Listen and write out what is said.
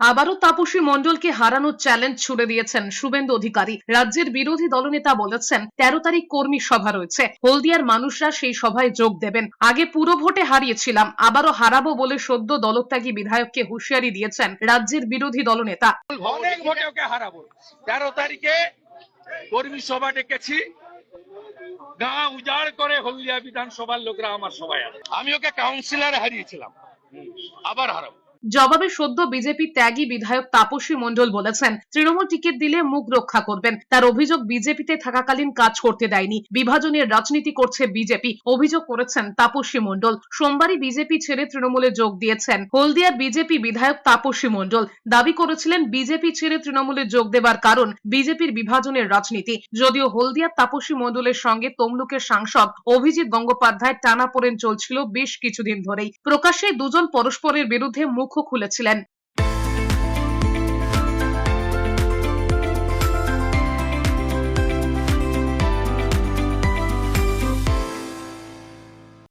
আবারও তাপসী মণ্ডলকে হারানোর চ্যালেঞ্জ ছুড়ে দিয়েছেন শুভেন্দু অধিকারী। রাজ্যের বিরোধী দলনেতা বলেছেন, তেরো তারিখ কর্মী সভা রয়েছে। হলদিয়ার মানুষরা সেই সভায় যোগ দেবেন। আগে পুরো ভোটে হারিয়েছিলাম, আবারও হারাবো বলে সদ্য দলত্যাগী বিধায়ককে হুঁশিয়ারি দিয়েছেন রাজ্যের বিরোধী দলনেতা। তেরো তারিখে কর্মী সভা ডেকেছি। গাঁ উজাড় করে হলদিয়া বিধানসভার লোকরা আমার সবাই আমি ওকে কাউন্সিলরে হারিয়েছিলাম। আবার হারাবো। জবাবে সদ্য বিজেপি ত্যাগী বিধায়ক তাপসী মণ্ডল বলেছেন, তৃণমূল টিকিট দিলে মুখ রক্ষা করবেন। তার অভিযোগ বিজেপিতে থাকাকালীন কাজ করতে দেয়নি। বিভাজনের রাজনীতি করছে বিজেপি, অভিযোগ করেছেন তাপসী মণ্ডল। সোমবারই বিজেপি ছেড়ে তৃণমূলে যোগ দিয়েছেন হলদিয়ার বিজেপি বিধায়ক তাপসী মণ্ডল। দাবি করেছিলেন, বিজেপি ছেড়ে তৃণমূলে যোগ দেবার কারণ বিজেপির বিভাজনের রাজনীতি। যদিও হলদিয়ার তাপসী মণ্ডলের সঙ্গে তমলুকের সাংসদ অভিজিৎ গঙ্গোপাধ্যায় টানাপোড়েন চলছিল বেশ কিছুদিন ধরেই। প্রকাশ্যে দুজন পরস্পরের বিরুদ্ধে মুখও খুলেছিলেন।